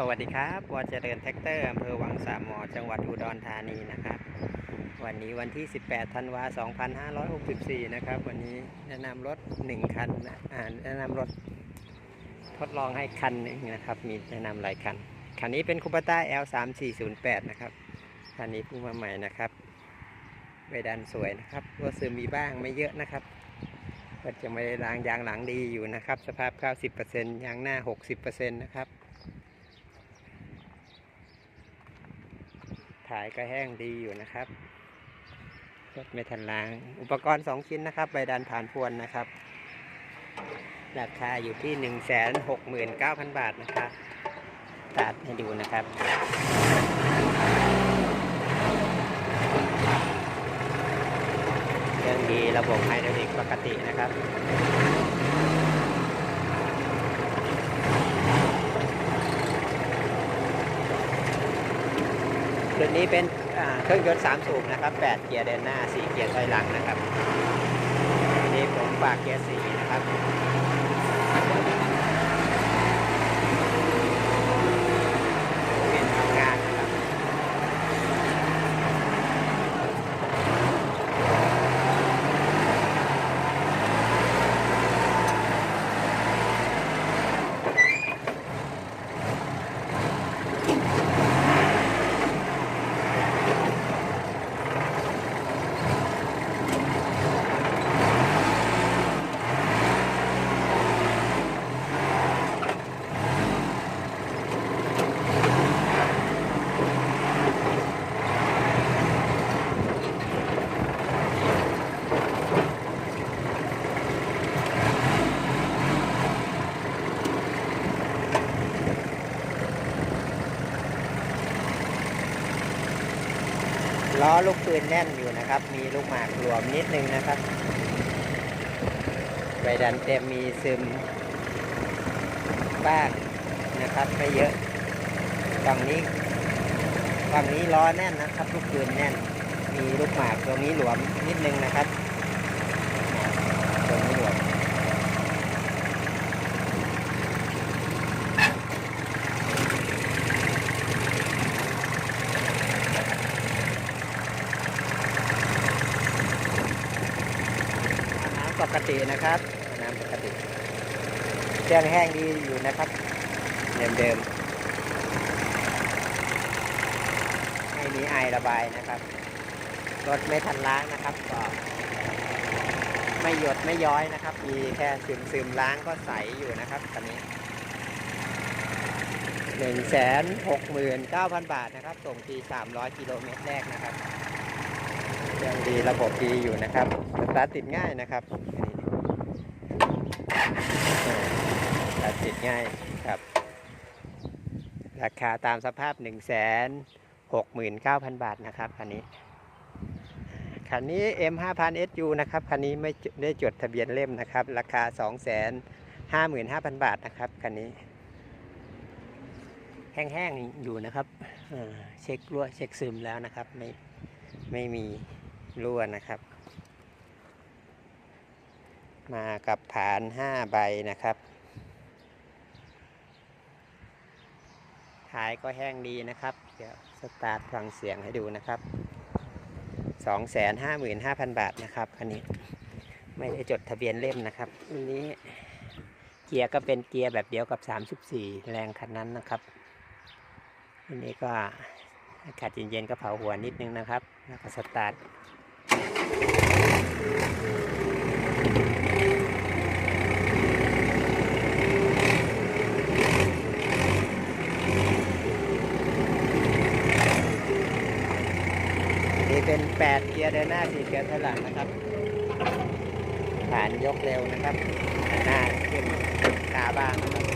สวัสดีครับวอเจริญแท็กเตอร์อำเภอวังสามหมอ จังหวัดอุดรธานีนะครับ วันนี้วันที่ 18 ธันวา 2564 นะครับ วันนี้แนะนำรถ 1 คันนะอ่าแนะนำรถทดลองให้คันหนึ่งนะครับ มีแนะนำหลายคัน คันนี้เป็นคูปต้า L3408 นะครับ คันนี้เพิ่งมาใหม่นะครับใบดันสวยนะครับตัวซึมมีบ้างไม่เยอะนะครับก็จะไม่ได้ล้างยางหลังดีอยู่นะครับ สภาพ 90%ยางหน้า 60%นะครับายก็แห้งดีอยู่นะครับรถไม่ทันล้าง อุปกรณ์ 2 ชิ้นนะครับ ใบดันผ่านพวนนะครับ ราคาอยู่ที่ 169,000 บาทนะครับตัดให้ดูนะครับ เครื่องดีระบบไฮดรอลิกปกตินะครับ รุ่นนี้เป็นเครื่องยนต์3สูบนะครับ 8 เกียร์เดินหน้า 4 เกียร์ถอยหลังนะครับ นี่ผมฝากเกียร์4นะครับ ล้อลูกปืนแน่นอยู่นะครับ มีลูกหมากหลวมนิดนึงนะครับใบดันเต็มมีซึมบ้างนะครับไม่เยอะฝั่งนี้ฝั่งนี้ล้อแน่นนะครับ ลูกปืนแน่น มีลูกหมากตรงนี้หลวมนิดนึงนะครับตรงนี้หลวม น้ำ ปกตินะครับ น้ำปกติเครื่องแห้งดีอยู่นะครับเดิมๆไม่มีไอระบายนะครับรถไม่ทันล้างนะครับก็ไม่หยดไม่ย้อยนะครับ มีแค่ซึมซึมๆล้างก็ใสอยู่นะครับตอนนี้หนึ่งแสนหกหมื่นเก้าพันบาทนะครับ ส่งทีสามร้อยกิโลเมตรแรกนะครับ ยังดีระบบดีอยู่นะครับสตาร์ทติดง่ายนะครับสตาร์ทติดง่ายครับ ราคาตามสภาพ 1 6 9 0 0 0 บาทนะครับคันนี้ คันนี้ M 5 0 0 SU นะครับ คันนี้ไม่ได้จดทะเบียนเล่มนะครับ ราคา 2 5 5 0 0 0 บาทนะครับคันนี้แห้งๆอยู่นะครับเอ่อเช็ครั่วเช็คซึมแล้วนะครับ ไม่ ไม่มี รั่วนะครับ มากับฐาน5ใบนะครับ ท้ายก็แห้งดีนะครับ เดี๋ยวสตาร์ทฟังเสียงให้ดูนะครับ255,000บาทนะครับคันนี้ไม่ได้จดทะเบียนเล่มนะครับอันนี้เกียร์ก็เป็นเกียร์แบบเดียวกับ 34 แรงคันนั้นนะครับอันนี้ก็อากาศเย็นๆก็เผาหัวนิดนึงนะครับ แล้วก็สตาร์ท นี่เป็น 8 เกียร์เดินหน้า4เกียร์ถอยหลังนะครับฐานยกเร็วนะครับหน้าขึ้นขาบ้างนะครับ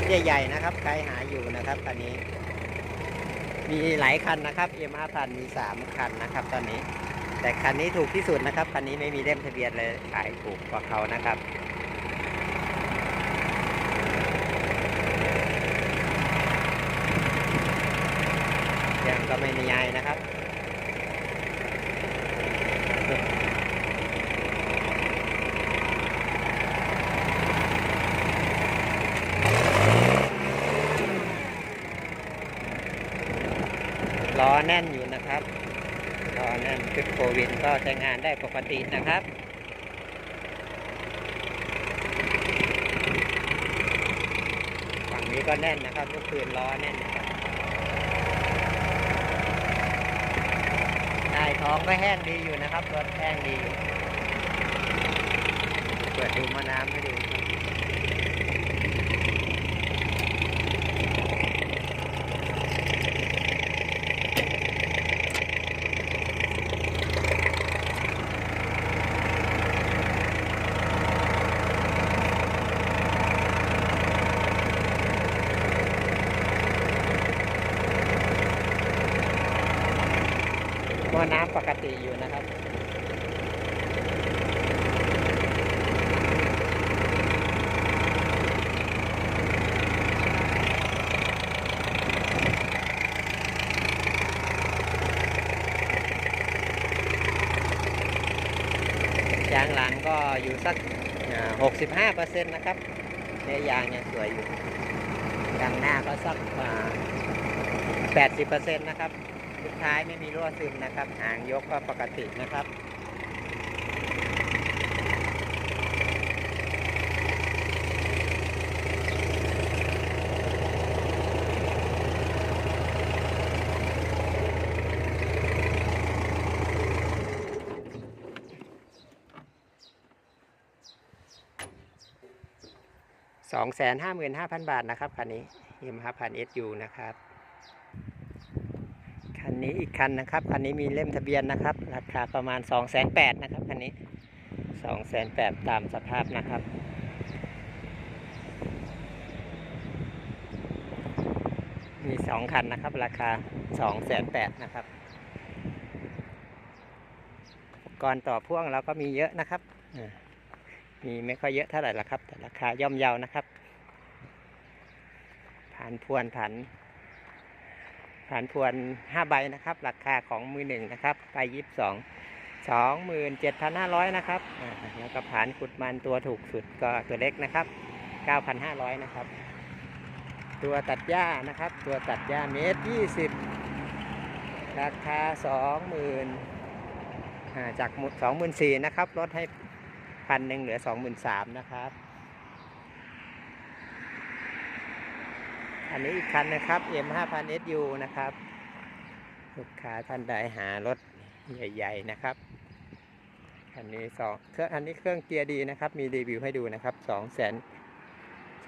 ถใหญ่ๆนะครับใครหาอยู่นะครับคันนี้ มีหลายคันนะครับ M 5 0 0มี 3 คันนะครับ ตอนนี้ แต่คันนี้ถูกที่สุดนะครับ คันนี้ไม่มีเล่มทะเบียนเลยขายถูกกว่าเขานะครับยังก็ไม่นิยายนะครับ แน่นอยู่นะครับล้อแน่นชุดโควิดก็ใช้งานได้ปกตินะครับฝั่งนี้ก็แน่นนะครับก็คือล้อแน่นนะครับได้ท้องก็แห้งดีอยู่นะครับรถแห้งดี เปิดดูมะน้ำให้ดู หม้อน้ำปกติอยู่นะครับยางหลังก็อยู่สักหกสิบห้าเปอร์เซ็นต์นะครับเนื้อยางยังสวยอยู่ยางหน้าก็สักแปดสิบเปอร์เซ็นต์นะครับ สุดท้ายไม่มีรั่วซึมนะครับ หางยกก็ปกตินะครับสองแสนห้าหมื่นห้าพันบาทนะครับคันนี้ยิมห้าพันเอสยูนะครับ คันนี้อีกคันนะครับ คันนี้มีเล่มทะเบียนนะครับ ราคาประมาณสองแสนแปดนะครับคันนี้สองแสนแปดตามสภาพนะครับมีสองคันนะครับ ราคาสองแสนแปดนะครับอุปกรณ์ต่อพ่วงเราก็มีเยอะนะครับมีไม่ค่อยเยอะเท่าไหร่ละครับ แต่ราคาย่อมเยานะครับ ผ่านพวนผ่าน ผ่านพวนห้าใบนะครับ ราคาของมือหนึ่งนะครับไปยี่สิบสองสองหมื่นเจ็ดพันห้าร้อยนะครับแล้วก็ผ่านขุดมันตัวถูกสุดก็ตัวเล็กนะครับเก้าพันห้าร้อยนะครับ ตัวตัดหญ้านะครับ ตัวตัดหญ้าเมตรยี่สิบราคาสองหมื่นจากสองหมื่นสี่นะครับลดให้พันหนึ่งเหลือสองหมื่นสามนะครับ อันนี้อีกคันนะครับ M 5 0 0 0 SU นะครับลูกค้าท่านใดหารถใหญ่ ๆ นะครับคันนี้สองเครื่องอันนี้เครื่องเกียร์ดีนะครับ มีรีวิวให้ดูนะครับสองแสน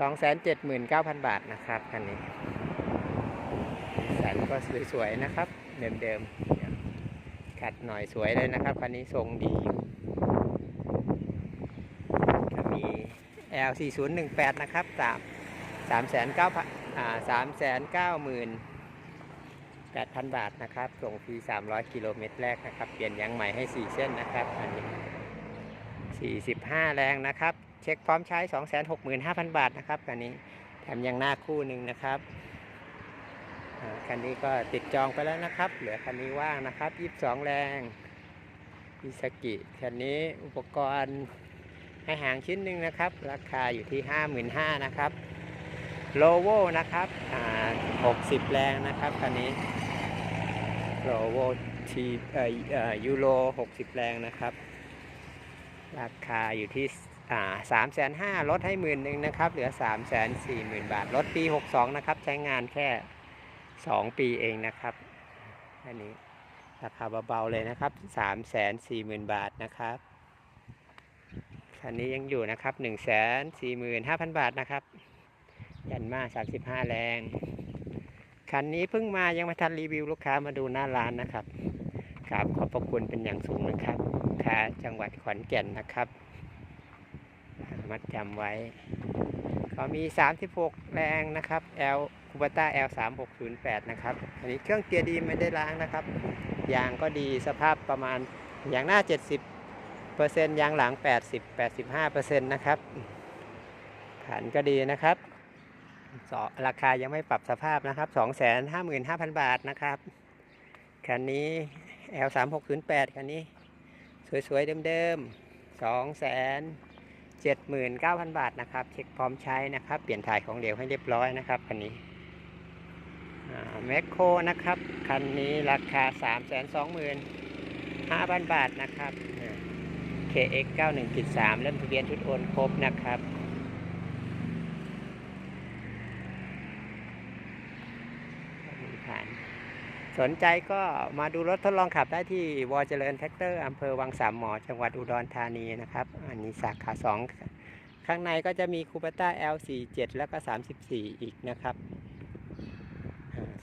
สองแสนเจ็ดหมื่นเก้าพันบาทนะครับคันนี้แสนก็สวยๆนะครับ เดิมๆขัดหน่อยสวยเลยนะครับคันนี้ทรงดีมี L 4 0 1 8 นะครับสามสามแสนเก้าพัน สามแสนเก้าหมื่นแปดพันบาทนะครับ ส่งฟรีสามร้อยกิโลเมตรแรกนะครับ เปลี่ยนยางใหม่ให้สี่เส้นนะครับ อันนี้สี่สิบห้าแรงนะครับ เช็คพร้อมใช้สองแสนหกหมื่นห้าพันบาทนะครับอันนี้ แถมยังหน้าคู่หนึ่งนะครับคันนี้ก็ติดจองไปแล้วนะครับ เหลือคันนี้ว่างนะครับยี่สิบสองแรงอิสกิคันนี้อุปกรณ์ให้หางชิ้นหนึ่งนะครับ ราคาอยู่ที่55,000นะครับ โลโวนะครับอ่า60 แรงนะครับคันนี้โลโวทีเอ่อยูโร 60 แรงนะครับ ราคาอยู่ที่อ่าสามแสนห้าลดให้หมื่นหนึ่งนะครับ เหลือ3ามแสนสี่หมื่นบาทลดปี 62 นะครับ ใช้งานแค่2ปีเองนะครับอันนี้ราคาเบาๆเลยนะครับ3ามแสนสี่หมื่นบาทนะครับคันนี้ยังอยู่นะครับ1นึ่งแสนสี่หมื่นห้าพันบาทนะครับ ยันมาสามสิบห้าแรง คันนี้เพิ่งมายังม่ทันรีวิวลูกค้ามาดูหน้าร้านนะครับกราบขอบพระคุณเป็นอย่างสูงนะครับค้าจังหวัดขอนแก่นนะครับ มัดจำไว้เขามี 36 แรงนะครับ L คูปต้า L 3 6 0 8นะครับ อันนี้เครื่องเกียร์ดีไม่ได้ล้างนะครับ ยางก็ดีสภาพประมาณยางหน้า 70เปอร์เซ็นต์ยางหลัง 80 85เปอร์เซ็นต์นะครับขันก็ดีนะครับ สอราคายังไม่ปรับสภาพนะครับ255,000บาทนะครับ คันนี้ L 3 6 0 8คันนี้ สวยๆเดิมๆ2แสน79,000บาทนะครับ เช็คพร้อมใช้นะครับ เปลี่ยนถ่ายของเหลวให้เรียบร้อยนะครับคันนี้แมคโครนะครับ คันนี้ราคา325,000บาทนะครับอ่า KX 91.3เล่มทะเบียนชุดโอนครบนะครับ ผ่าน สนใจก็มาดูรถทดลองขับได้ที่วอเจริญแท็กเตอร์อำเภอวังสามหมอ จังหวัดอุดรธานีนะครับ อันนี้สาขา2ข้างในก็จะมีคูเปต้า L47 แล้วก็ 34 อีกนะครับ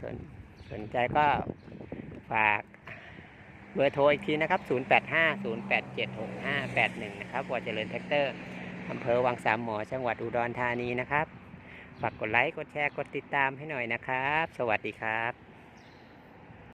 สนสนใจก็ฝากเบอร์โทรอีกทีนะครับ 0850876581 นะครับวอเจริญแท็กเตอร์อำเภอวังสามหมอ จังหวัดอุดรธานีนะครับ ฝากกดไลค์ กดแชร์ กดติดตามให้หน่อยนะครับ สวัสดีครับ